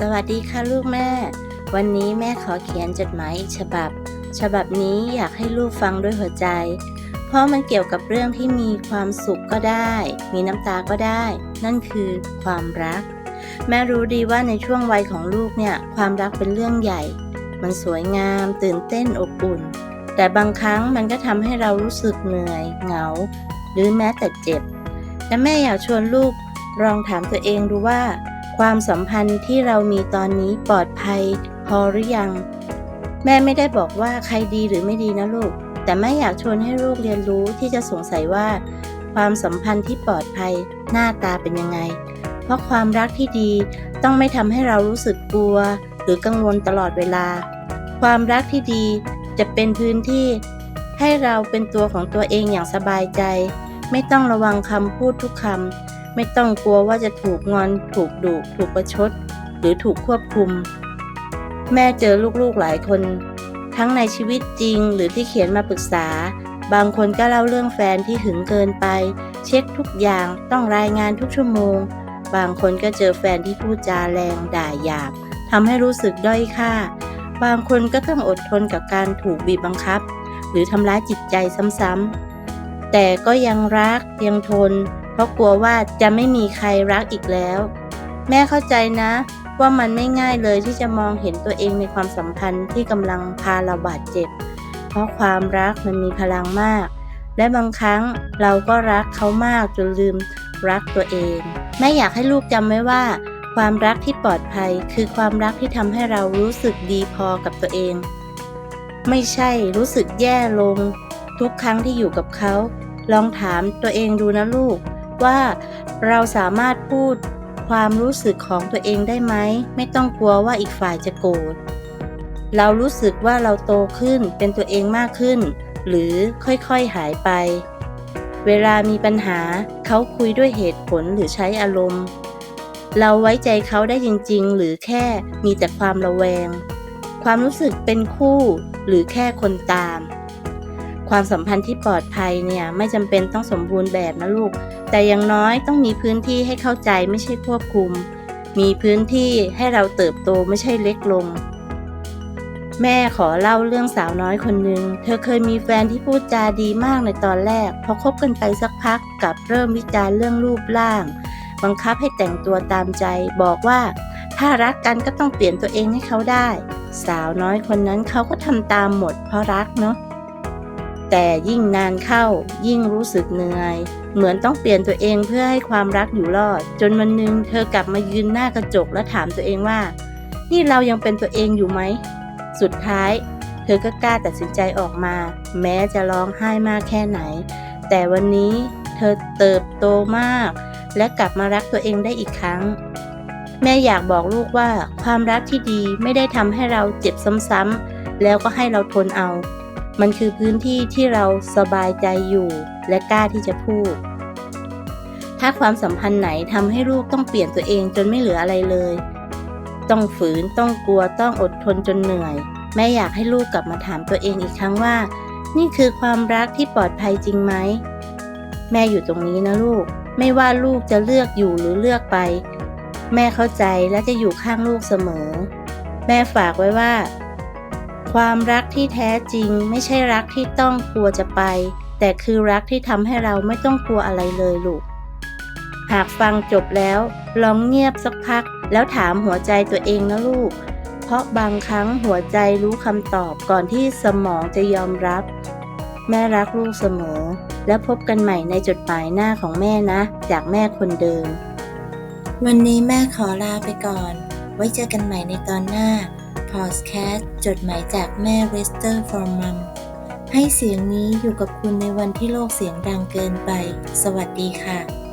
สวัสดีค่ะลูกแม่ วันนี้แม่ขอเขียนจดหมายอีกฉบับ ฉบับนี้อยากให้ลูกฟังด้วยหัวใจ เพราะมันเกี่ยวกับเรื่องที่มีความสุขก็ได้ มีน้ำตาก็ได้ นั่นคือความรัก แม่รู้ดีว่าในช่วงวัยของลูกเนี่ย ความรักเป็นเรื่องใหญ่ มันสวยงาม ตื่นเต้นอบอุ่น แต่บางครั้งมันก็ทำให้เรารู้สึกเหนื่อย เหงา หรือแม้แต่เจ็บ และแม่อยากชวนลูกลองถามตัวเองดูว่า ความสัมพันธ์ที่เรามีตอนนี้ปลอดภัยพอหรือยัง แม่ไม่ได้บอกว่าใครดีหรือไม่ดีนะลูก แต่แม่อยากชวนให้ลูกเรียนรู้ที่จะสงสัยว่า ความสัมพันธ์ที่ปลอดภัยหน้าตาเป็นยังไง เพราะความรักที่ดีต้องไม่ทำให้เรารู้สึกกลัว หรือกังวลตลอดเวลา ความรักที่ดีจะเป็นพื้นที่ ให้เราเป็นตัวของตัวเองอย่างสบายใจ ไม่ต้องระวังคำพูดทุกคำ ไม่ต้องกลัวว่าจะถูกงอน ถูกดุถูกประชด หรือถูกควบคุม แม่เจอลูกๆหลายคน ทั้งในชีวิตจริงหรือที่เขียนมาปรึกษา บางคนก็เล่าเรื่องแฟนที่หึงเกินไป เช็คทุกอย่างต้องรายงานทุกชั่วโมง บางคนก็เจอแฟนที่พูดจาแรงด่าหยาบทำให้รู้สึกด้อยค่า บางคนก็ต้องอดทนกับการถูกบีบบังคับ หรือทำร้ายจิตใจซ้ำๆแต่ก็ยังรักยังทน เพราะกลัวว่าจะไม่มีใครรักอีกแล้ว แม่เข้าใจนะ ว่ามันไม่ง่ายเลยที่จะมองเห็นตัวเองในความสัมพันธ์ที่กำลังพาเราบาดเจ็บ เพราะความรักมันมีพลังมาก และบางครั้งเราก็รักเขามากจนลืมรักตัวเอง แม่อยากให้ลูกจำไว้ว่า ความรักที่ปลอดภัย คือความรักที่ทำให้เรารู้สึกดีพอกับตัวเอง ไม่ใช่รู้สึกแย่ลง ทุกครั้งที่อยู่กับเขา ลองถามตัวเองดูนะลูก ว่า เราสามารถพูดความรู้สึกของตัวเองได้ไหม ไม่ต้องกลัวว่าอีกฝ่ายจะโกรธ เรารู้สึกว่าเราโตขึ้นเป็นตัวเองมากขึ้น หรือค่อยๆหายไป เวลามีปัญหาเขาคุยด้วยเหตุผลหรือใช้อารมณ์ เราไว้ใจเขาได้จริง ๆ หรือแค่มีแต่ความระแวง ความรู้สึกเป็นคู่หรือแค่คนตาม ความสัมพันธ์ที่ปลอดภัยเนี่ยไม่จำเป็นต้องสมบูรณ์แบบนะลูก แต่อย่างน้อยต้องมีพื้นที่ให้เข้าใจไม่ใช่ควบคุม มีพื้นที่ให้เราเติบโตไม่ใช่เล็กลง แม่ขอเล่าเรื่องสาวน้อยคนหนึ่ง เธอเคยมีแฟนที่พูดจาดีมากในตอนแรก พอคบกันไปสักพักกลับเริ่มวิจารณ์เรื่องรูปร่าง บังคับให้แต่งตัวตามใจ บอกว่า ถ้ารักกันก็ต้องเปลี่ยนตัวเองให้เขาได้ สาวน้อยคนนั้นเขาก็ทำตามหมดเพราะรักเนาะแต่ยิ่งนานเข้ายิ่งรู้สึกเหนื่อย เหมือนต้องเปลี่ยนตัวเองเพื่อให้ความรักอยู่รอด จนวันหนึ่งเธอกลับมายืนหน้ากระจกและถามตัวเองว่า นี่เรายังเป็นตัวเองอยู่ไหม สุดท้าย เธอก็กล้าตัดสินใจออกมา แม้จะร้องไห้มากแค่ไหน แต่วันนี้เธอเติบโตมาก และกลับมารักตัวเองได้อีกครั้ง แม่อยากบอกลูกว่าความรักที่ดีไม่ได้ทำให้เราเจ็บซ้ำๆแล้วก็ให้เราทนเอา มันคือพื้นที่ที่เราสบายใจอยู่และกล้าที่จะพูด ถ้าความสัมพันธ์ไหนทำให้ลูกต้องเปลี่ยนตัวเองจนไม่เหลืออะไรเลย ต้องฝืนต้องกลัวต้องอดทนจนเหนื่อย แม่อยากให้ลูกกลับมาถามตัวเองอีกครั้งว่า นี่คือความรักที่ปลอดภัยจริงไหม แม่อยู่ตรงนี้นะลูก ไม่ว่าลูกจะเลือกอยู่หรือเลือกไป แม่เข้าใจและจะอยู่ข้างลูกเสมอ แม่ฝากไว้ว่า ความรักที่แท้จริงไม่ใช่รักที่ต้องกลัวจะไป แต่คือรักที่ทำให้เราไม่ต้องกลัวอะไรเลยลูก หากฟังจบแล้ว ลองเงียบสักพัก แล้วถามหัวใจตัวเองนะลูก เพราะบางครั้งหัวใจรู้คำตอบก่อนที่สมองจะยอมรับ แม่รักลูกเสมอ แล้วพบกันใหม่ในจดหมายหน้าของแม่นะ จากแม่คนเดิม วันนี้แม่ขอลาไปก่อน ไว้เจอกันใหม่ในตอนหน้า พอดแคสต์จดหมายจากแม่ r e s t e r for Mom ให้เสียงนี้อยู่กับคุณในวันที่โลกเสียงดังเกินไป สวัสดีค่ะ